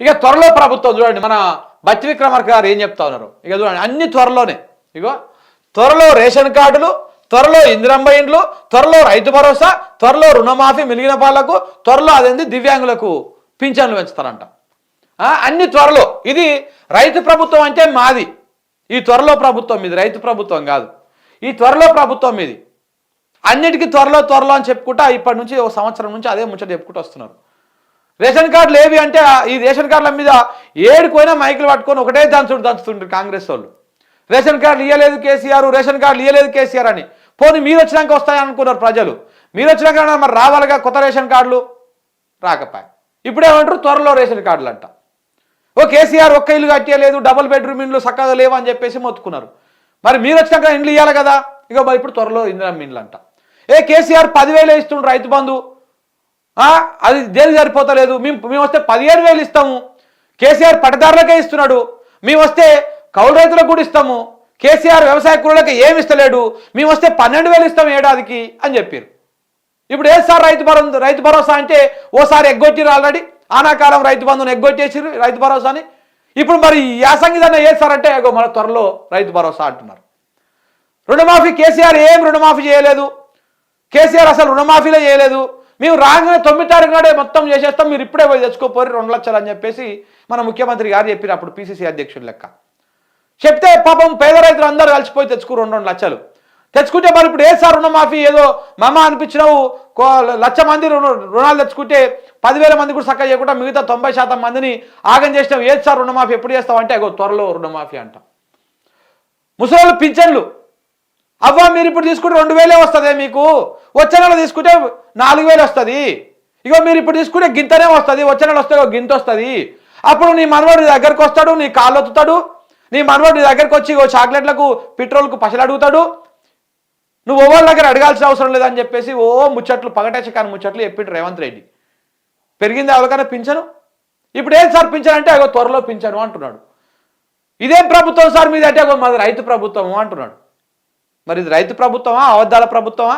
ఇక త్వరలో ప్రభుత్వం చూడండి మన బచ్చి విక్రమార్క గారు ఏం చెప్తా ఉన్నారు? ఇక చూడండి అన్ని త్వరలోనే. ఇగో త్వరలో రేషన్ కార్డులు త్వరలో ఇందిరమ్మ ఇండ్లు త్వరలో రైతు భరోసా త్వరలో రుణమాఫీ మిగిలిన వాళ్ళకు త్వరలో అదేంది దివ్యాంగులకు పింఛన్లు పెంచుతారంట. అన్ని త్వరలో. ఇది రైతు ప్రభుత్వం అంటే మాది. ఈ త్వరలో ప్రభుత్వం ఇది రైతు ప్రభుత్వం కాదు. ఈ త్వరలో ప్రభుత్వం ఇది అన్నిటికీ త్వరలో త్వరలో అని చెప్పుకుంటా ఇప్పటి నుంచి ఒక సంవత్సరం నుంచి అదే ముచ్చట చెప్పుకుంటూ వస్తున్నారు. రేషన్ కార్డులు ఏవి అంటే ఈ రేషన్ కార్డుల మీద ఏడుకోయినా మైకులు పట్టుకొని ఒకటే దంచుడు దంచుతుంటారు కాంగ్రెస్ వాళ్ళు. రేషన్ కార్డులు ఇవ్వలేదు కేసీఆర్ రేషన్ కార్డులు ఇవ్వలేదు కేసీఆర్ అని. పోనీ మీరు వచ్చినాక వస్తాయని అనుకున్నారు ప్రజలు. మీరు వచ్చినాక మరి రావాలిగా కొత్త రేషన్ కార్డులు? రాకపాయ. ఇప్పుడేమంటారు త్వరలో రేషన్ కార్డులు అంట ఓ కేసీఆర్ ఒక్క ఇల్లు కట్టేయలేదు డబుల్ బెడ్రూమ్ ఇండ్లు చక్కగా లేవు అని చెప్పేసి మొత్తుకున్నారు. మరి మీరు వచ్చినాక ఇండ్లు ఇవ్వాలి కదా? ఇక మరి ఇప్పుడు త్వరలో ఇందిరా ఇండ్లు అంట ఏ కేసీఆర్ పదివేలు ఇస్తుండ్రు రైతు బంధు. అది దేనికి సరిపోతలేదు మేము మేము వస్తే పదిహేను వేలు ఇస్తాము. కేసీఆర్ పట్టదారులకే ఇస్తున్నాడు. మేము వస్తే కౌలు రైతులకు కూడా ఇస్తాము. కేసీఆర్ వ్యవసాయ కూలీలకు ఏమి ఇస్తలేడు. మేము వస్తే పన్నెండు వేలు ఇస్తాం ఏడాదికి అని చెప్పారు ఇప్పుడు ఏ సార్ రైతు భరోసా రైతు భరోసా అంటే ఓసారి ఎగ్గొట్టిరు ఆల్రెడీ. ఆనాకాలం రైతు బంధుని ఎగ్గొట్టేసిరు రైతు భరోసాని. ఇప్పుడు మరి యాసంగి దాన్ని ఏ సార్ అంటే మన త్వరలో రైతు భరోసా అంటున్నారు. రుణమాఫీ కేసీఆర్ ఏం రుణమాఫీ చేయలేదు. కేసీఆర్ అసలు రుణమాఫీలే చేయలేదు. మేము రాగానే తొమ్మిది తారీఖు నాడే మొత్తం చేసేస్తాం మీరు ఇప్పుడే పోయి తెచ్చుకోపోరు రెండు లక్షలు అని చెప్పేసి మన ముఖ్యమంత్రి గారు చెప్పారు అప్పుడు పిసిసి అధ్యక్షుడు లెక్క. చెప్తే పాపం పేద రైతులు అందరూ కలిసిపోయి తెచ్చుకో రెండు రెండు లక్షలు. తెచ్చుకుంటే మరి ఇప్పుడు ఏ సార్ రుణమాఫీ ఏదో మమ అనిపించినావు? కో- లక్ష మంది రుణ రుణాలు తెచ్చుకుంటే పదివేల మంది కూడా చక్కగా చేయకుండా మిగతా తొంభై శాతం మందిని ఆగం చేసినావు. ఏది సార్ రుణమాఫీ ఎప్పుడు చేస్తావు అంటే అగో త్వరలో రుణమాఫీ అంటాం. ముసలోళ్ళు పింఛన్లు. అవ్వ మీరు ఇప్పుడు తీసుకుంటే రెండు వేలే వస్తుంది మీకు. వచ్చే నెల తీసుకుంటే నాలుగు వేలు వస్తుంది. ఇగో మీరు ఇప్పుడు తీసుకుంటే గింతనే వస్తుంది. వచ్చే నెల వస్తే గింత వస్తుంది. అప్పుడు నీ మనవాడు నీ దగ్గరకు వస్తాడు నీ కాళ్ళు ఒత్తుతాడు. నీ మనవాడు నీ దగ్గరకు వచ్చి ఇగో చాక్లెట్లకు పెట్రోల్కు పసలు అడుగుతాడు. నువ్వు ఎవరి దగ్గర అడగాల్సిన అవసరం లేదని చెప్పేసి ఓ ముచ్చట్లు పగటేసి కానీ ముచ్చట్లు చెప్పిండు రేవంత్ రెడ్డి. పెరిగింది ఎవరికైనా పింఛను? ఇప్పుడు ఏం సార్ పింఛను అంటే అగో త్వరలో పింఛను అంటున్నాడు. ఇదేం ప్రభుత్వం సార్ మీది అంటే అగో మాది రైతు ప్రభుత్వము అంటున్నాడు. మరి ఇది రైతు ప్రభుత్వమా అబద్ధాల ప్రభుత్వమా?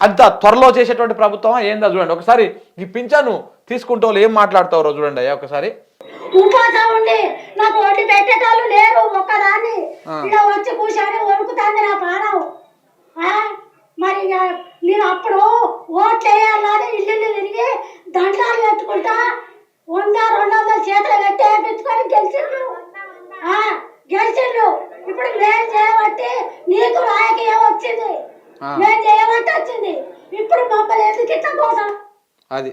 అంత త్వరలో చేసేటువంటి ప్రభుత్వమా? ఏందా చూడండి. ఒకసారి ఈ పింఛను తీసుకుంటూ ఏం మాట్లాడతారో చూడండి అయ్యా ఒకసారి. ఉండి నాకు వండి పెట్టేటాళ్ళు లేరు ఒక్కదాన్ని. ఇలా వచ్చి కూర్చొని వణుకుతాంది నా ప్రాణం? మరి నేను అప్పుడు ఓట్లు వేయాలని ఇల్లు తిరిగి దండాలు పెట్టుకుంటా వంద రెండు వందల చేతులు పెట్టి వేయించుకొని గెలిచిండు ఆ, గెలిచిండు ఇప్పుడు మేము చేయబట్టి నీకు రాజకీయం వచ్చింది. మేము చేయబట్టి వచ్చింది. ఇప్పుడు మమ్మల్ని ఎందుకు ఇట్లా కోసం అది.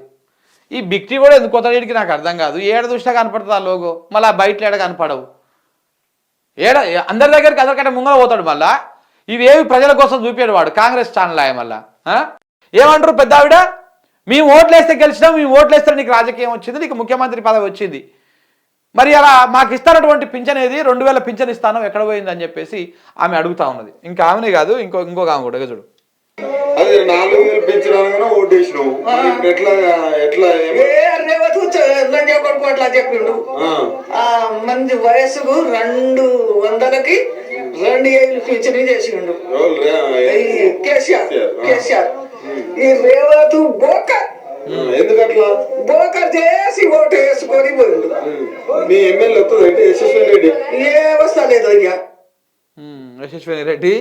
ఈ బిక్టీ కూడా ఎందుకు కొత్త వీడికి నాకు అర్థం కాదు. ఏడ దృష్టిగా కనపడుతుంది ఆ లోగో. మళ్ళీ బయట ఏడ కనపడవు. ఏడ? అందరి దగ్గరికి అందరికంటే ముంగల పోతాడు మళ్ళా. ఇవేవి ప్రజల కోసం చూపాడు వాడు. కాంగ్రెస్ ఛానల్ ఆయన మళ్ళా? ఏమంటారు పెద్ద ఆవిడ మేము ఓట్లేస్తే గెలిచినాం మేము ఓట్లేస్తే నీకు రాజకీయం వచ్చింది నీకు ముఖ్యమంత్రి పదవి వచ్చింది. మరి అలా మాకు ఇస్తానటువంటి పింఛన్ ఏది రెండు వేల పింఛన్ ఇస్తాను ఎక్కడ పోయింది అని చెప్పేసి ఆమె అడుగుతా ఉన్నది. ఇంకా ఆమెనే కాదు ఇంకో ఇంకొక ఆమె కూడా చూడు. అది నాలుగు వేలు పెంచడానికి ఓటేసినావు. మరి ఇప్పుడు ఎట్లా ఎట్లా ఏమ- ఏ రేవతి లంజా కొడుకు అట్లా చెప్పిండు మంది వయసుకు రెండు వందలకి రెండు ఏళ్ళు పింఛని చేసిండు. కేసీఆర్. కేసీఆర్. ఈ రేవతు బోకర్ ఆ, ఎందుకు అట్లా బోకర్ చేసి ఓటు వేసుకొని పోయిండు. మీ ఎమ్మెల్యే వస్తుంది అంటే యశస్వి రెడ్డి? ఏ వస్తలేదు అయ్యా. ఉమ్, యశస్విని రెడ్డి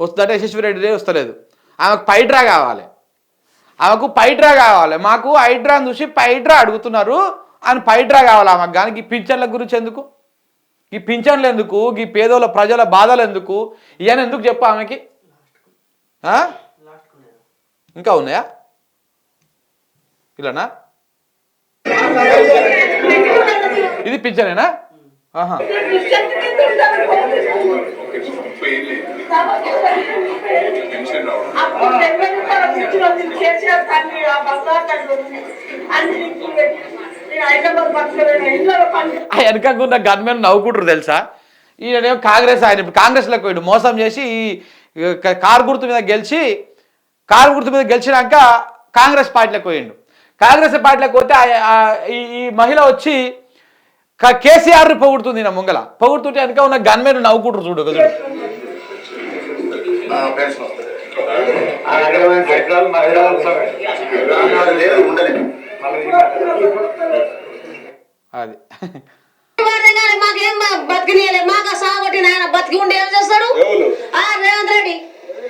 వస్తుందంటే యశస్వి రెడ్డి వస్తలేదు. ఆమెకు పైడ్రా కావాలి. ఆమెకు పైడ్రా కావాలి. మాకు హైడ్రాని చూసి పైడ్రా అడుగుతున్నారు. అని పైడ్రా కావాలి ఆమెకు కానీ ఈ పింఛన్ల గురించి ఎందుకు? ఈ పింఛన్లు ఎందుకు? ఈ పేదోళ్ళ ప్రజల బాధలు ఎందుకు? ఇవన్నీ ఎందుకు చెప్పు ఆమెకి? ఆ? ఇంకా ఉన్నాయా? ఇలానా? ఇది పింఛనేనా ఆహా. అప్పుడు ఆ గన్మెన్ నవ్వుకుంటారు తెలుసా? ఈయనేమో కాంగ్రెస్ ఆయన కాంగ్రెస్లోకి పోయాడు. మోసం చేసి ఈ కారు గుర్తు మీద గెలిచి కారు గుర్తు మీద గెలిచినాక కాంగ్రెస్ పార్టీలోకి పోయిండు. కాంగ్రెస్ పార్టీలోకి పోతే ఈ మహిళ వచ్చి కేసీఆర్ని పొగుడుతుంది నా ముంగల. పొగుడుతుంటే వెనక ఉన్న గన్మెన్ నవ్వుకుంటారు చూడు చూడు. అది. మాకేం బతికినీయలే మాకు సాగొట్టిన ఆయన బతికి ఉండి ఏం చేస్తాడు? ఎవరు? ఆ రేవంత్ రెడ్డి.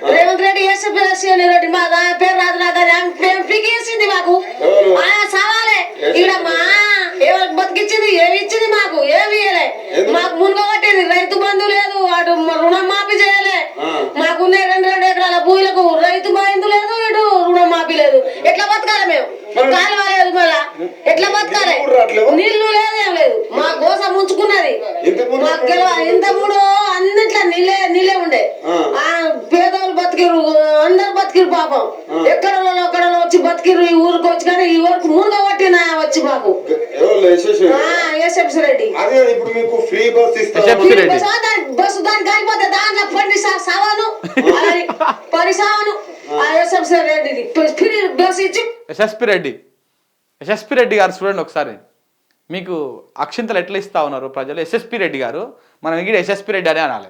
రేవంత్ రెడ్డి మా పేరు రాదు నాకు పీకేసింది మాకు ఎవరు? ఆయన సావాలే ఇక్కడ మా ఎవరికి బతికిచ్చింది ఏమి ఇచ్చింది మాకు ఏమి ఇయ్యలే ఎందుకు? మాకు మునుగొట్టింది రైతు బంధు లేదు అటు రుణం మాఫీ చేయలే ఆ. మాకున్న రెండు రెండు ఎకరాల భూములకు రైతు బంధు లేదు ఇటు రుణం మాఫీ లేదు ఎట్లా బతకాలి మేము మరి- కాలువ లేదు మళ్ళా ఎట్లా బతకాలి నీళ్ళు కూడా రావట్లేవా? నీళ్ళు లేదు ఏం లేదు మా గోస ముంచుకున్నది ఇంతకు ముందు మాకు గెలవ- ఇంత మూడు అన్నిట్లా నీళ్ళే నీళ్ళే ఉండే. పేదోళ్ళు బతికిరు అందరు బతికిరు పాపం. ఎక్కడ అక్కడ వచ్చి బతికిరు ఈ ఊరికి వచ్చి కానీ ఈ ఊరికి మూడుగా పట్టిన వచ్చి మాకు. రెడ్డి? అదే ఇప్పుడు మీకు ఫ్రీ బస్ రెడ్డి. బస్సు దాని- బస్సు దానికి కాలిపోతే దాంట్లో పడి సావాను. పడి సావాను ఆ. ఎస్ఎఫ్సి రెడ్డిది. ఫ్రీ బస్సు ఇచ్చి. యశస్వి రెడ్డి. యశస్వి రెడ్డి గారు చూడండి ఒకసారి. మీకు అక్షింతలు ఎట్లా ఇస్తా ఉన్నారు ప్రజలు? ఎస్ఎస్పి రెడ్డి గారు. మనం ఇక్కడ ఎస్ఎస్పి రెడ్డి అనే అనాలి.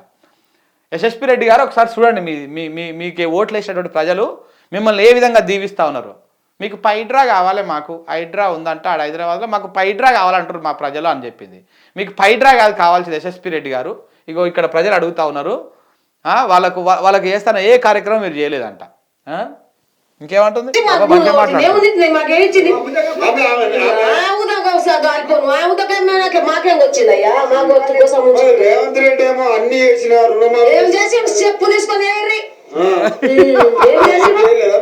ఎస్ఎస్పి రెడ్డి గారు ఒకసారి చూడండి మీ మీ మీ మీకు ఓట్లు వేసినటువంటి ప్రజలు మిమ్మల్ని ఏ విధంగా దీవిస్తా ఉన్నారు? మీకు పైడ్రా కావాలి మాకు. హైడ్రా ఉందంట. ఆడ హైదరాబాద్లో మాకు పైడ్రా కావాలంటారు మా ప్రజలు అని చెప్పింది. మీకు పైడ్రా కాదు కావాల్సింది ఎస్ఎస్పి రెడ్డి గారు. ఇగో ఇక్కడ ప్రజలు అడుగుతా ఉన్నారు. వాళ్ళకు వాళ్ళకి చేస్తాన ఏ కార్యక్రమం మీరు చేయలేదంట. ఇంకేమంటుంది? మాకు మాకేం మాకు రేవంత్ రెడ్డి ఏమో అన్ని చేసిన ఏం చేసి చెప్పు తీసుకొని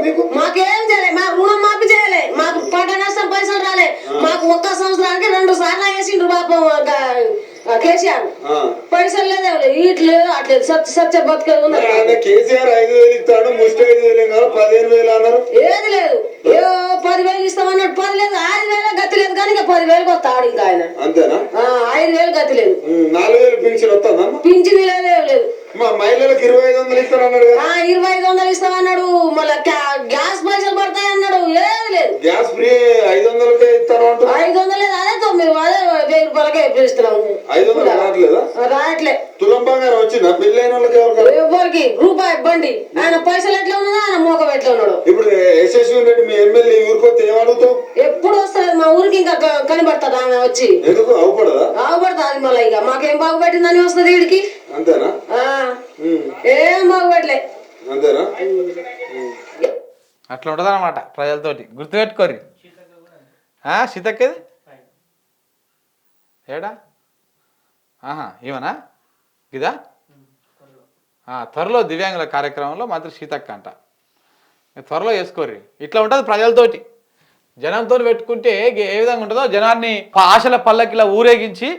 మీకు? మాకేం చేయలే. మా రుణం మాఫీ చేయలే. మాకు పంట నష్టం పైసలు రాలే. మాకు ఒక్క సంవత్సరానికి రెండు సార్లు వేసిండ్రు పాపం కేసీఆర్. పైసలు లేదే ఇట్లు అట్లేదు మరి ఉన్నది ఆయన కేసీఆర్ ఐదు వేలు ఇస్తాడు ముష్టి ఐదు వేలు పదిహేను వేలు అన్నారు. ఏది లేదు. ఏ పదివేలు ఇస్తామన్నాడు పది లేదు. ఐదు వేలు గతి లేదు కానీ ఇంకా పదివేలకు వస్తాడు ఇంకా ఆయన. అంతేనా? ఐదు వేలు గతి లేదు. నాలుగు వేలు పింఛన్ వస్తుందమ్మా పింఛన్ లేదే లేదు. మా మహిళలకు ఇరవై ఐదు వందలు ఇస్తాను అన్నాడు ఇరవై ఐదు వందలు ఇస్తామన్నాడు. మళ్ళా గ్యా- గ్యాస్ పైసలు పడతాయి ఏది లేదు. గ్యాస్ ఫ్రీ ఐదు వందలకే ఇస్తాను అంటున్నా? ఐదు వందలు అదే తొమ్మిది అదే వెయ్యి రూపాయలకే ఇప్పిస్తున్నాము. ఐదు వందలు రావట్లేదా? రాయట్లే తులం బంగారం వచ్చిందా? పెళ్ళైన వాళ్ళకి ఎవరికి? ఎవరికి రూపాయి బండి ఆయన పైసలు ఎట్లా ఉన్నదో ఆయన మోకం ఎట్లా ఉన్నాడు. ఇప్పుడు యశస్వి రెడ్డి మీ ఎమ్మెల్యే ఊరికొస్తే ఏమడుగుతావు ఎప్పుడు వస్తుంది మా ఊరికి ఇంకా క- కనబడుతుంది ఆమె వచ్చి? ఎందుకు? అవపడదా బాగుపడుతుంది అది మళ్ళీ ఇక. మాకేం బాగుపెట్టిందని వస్తుంది వీడికి? అంతేనా? ఏం బాగుపెట్టలే అంతేనా? అట్లా ఉంటుంది అనమాట ప్రజలతోటి గుర్తుపెట్టుకోరి సీతక్కది? ఏడా? ఆహా ఇవనా ఇదా త్వరలో దివ్యాంగుల కార్యక్రమంలో మంత్రి సీతక్క అంట. త్వరలో వేసుకోర్రి ఇట్లా ఉంటుంది ప్రజలతోటి. జనంతో పెట్టుకుంటే ఏ- విధంగా ఉంటుందో జనాన్ని ఆశల పల్లకిలా ఊరేగించి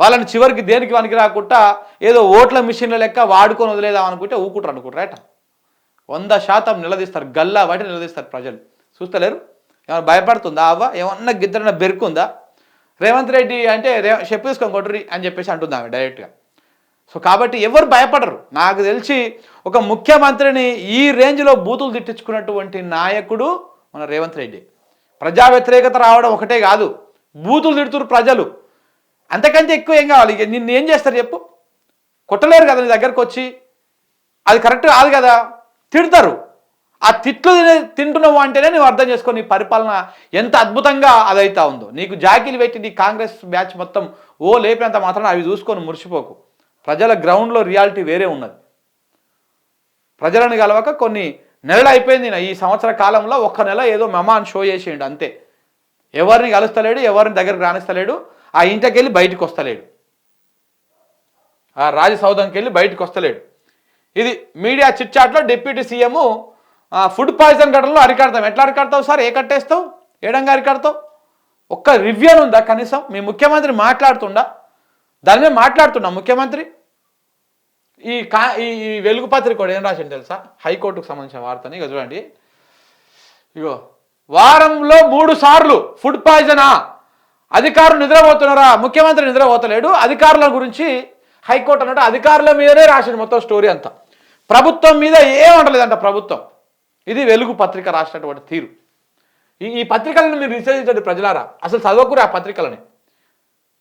వాళ్ళని చివరికి దేనికి పనికి రాకుండా ఏదో ఓట్ల మిషన్ల లెక్క వాడుకొని వదిలేదాం అనుకుంటే ఊకుంటారు అనుకుంటారు రైట్ వంద శాతం నిలదీస్తారు గల్లా వాటి నిలదీస్తారు ప్రజలు. చూస్తలేరు? ఏమైనా భయపడుతుందా? అవ్వ? ఏమన్నా గిద్దరన్నా బెరుకుందా? రేవంత్ రెడ్డి అంటే రే చెప్పేసుకొని కొట్టురి అని చెప్పేసి అంటుంది ఆమె డైరెక్ట్గా. సో కాబట్టి ఎవరు భయపడరు. నాకు తెలిసి ఒక ముఖ్యమంత్రిని ఈ రేంజ్లో బూతులు తిట్టించుకున్నటువంటి నాయకుడు మన రేవంత్ రెడ్డి. ప్రజా వ్యతిరేకత రావడం ఒకటే కాదు బూతులు తిడుతురు ప్రజలు. అంతకంటే ఎక్కువ ఏం కావాలి? ఇక నిన్ను ఏం చేస్తారు చెప్పు? కొట్టలేరు కదా నీ దగ్గరకు వచ్చి అది కరెక్ట్ కాదు కదా? తిడతారు. ఆ తిట్లు తింటున్నావు అంటేనే నువ్వు అర్థం చేసుకో నీ పరిపాలన ఎంత అద్భుతంగా అదైతా ఉందో. నీకు జాకీలు పెట్టి నీ కాంగ్రెస్ బ్యాచ్ మొత్తం ఓ లేపినంత మాత్రం అవి చూసుకొని మురిసిపోకు. ప్రజల గ్రౌండ్లో రియాలిటీ వేరే ఉన్నది. ప్రజలను కలవక కొన్ని నెలలు అయిపోయింది ఈ సంవత్సర కాలంలో ఒక్క నెల ఏదో మెమాన్ షో చేసేయండి అంతే. ఎవరిని కలుస్తలేడు ఎవరిని దగ్గరకు రాణిస్తలేడు ఆ ఇంటికి వెళ్ళి బయటకు వస్తలేడు ఆ రాజసౌధంకి వెళ్ళి బయటకు వస్తలేడు ఇది మీడియా చిట్చాట్లో డిప్యూటీ సీఎం ఫుడ్ పాయిజన్ ఘటనలో అరికడతాం. ఎట్లా అరికడతావు సార్? ఏ కట్టేస్తావు? ఏడంగా అరికడతావు? ఒక్క రివ్యూ ఉందా కనీసం? మీ ముఖ్యమంత్రి మాట్లాడుతుండా? దాని మీద మాట్లాడుతున్నా ముఖ్యమంత్రి? ఈ కా ఈ ఈ వెలుగు పత్రిక కూడా ఏం రాసింది తెలుసా? హైకోర్టుకు సంబంధించిన వార్తని. ఇక చూడండి. ఇగో వారంలో మూడు సార్లు ఫుడ్ పాయిజనా? అధికారులు నిద్రపోతున్నారా? ముఖ్యమంత్రి నిద్రపోతలేడు. అధికారుల గురించి హైకోర్టు అన్నట్టు అధికారుల మీదనే రాసింది మొత్తం స్టోరీ అంతా. ప్రభుత్వం మీద ఏమంటలేదంట ప్రభుత్వం. ఇది వెలుగు పత్రిక రాసినటువంటి తీరు. ఈ ఈ పత్రికలను మీరు రీసెర్చ్ ప్రజలారా. అసలు చదవకురా ఆ పత్రికలని.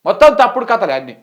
మొత్తం తప్పుడు కథలే అన్ని.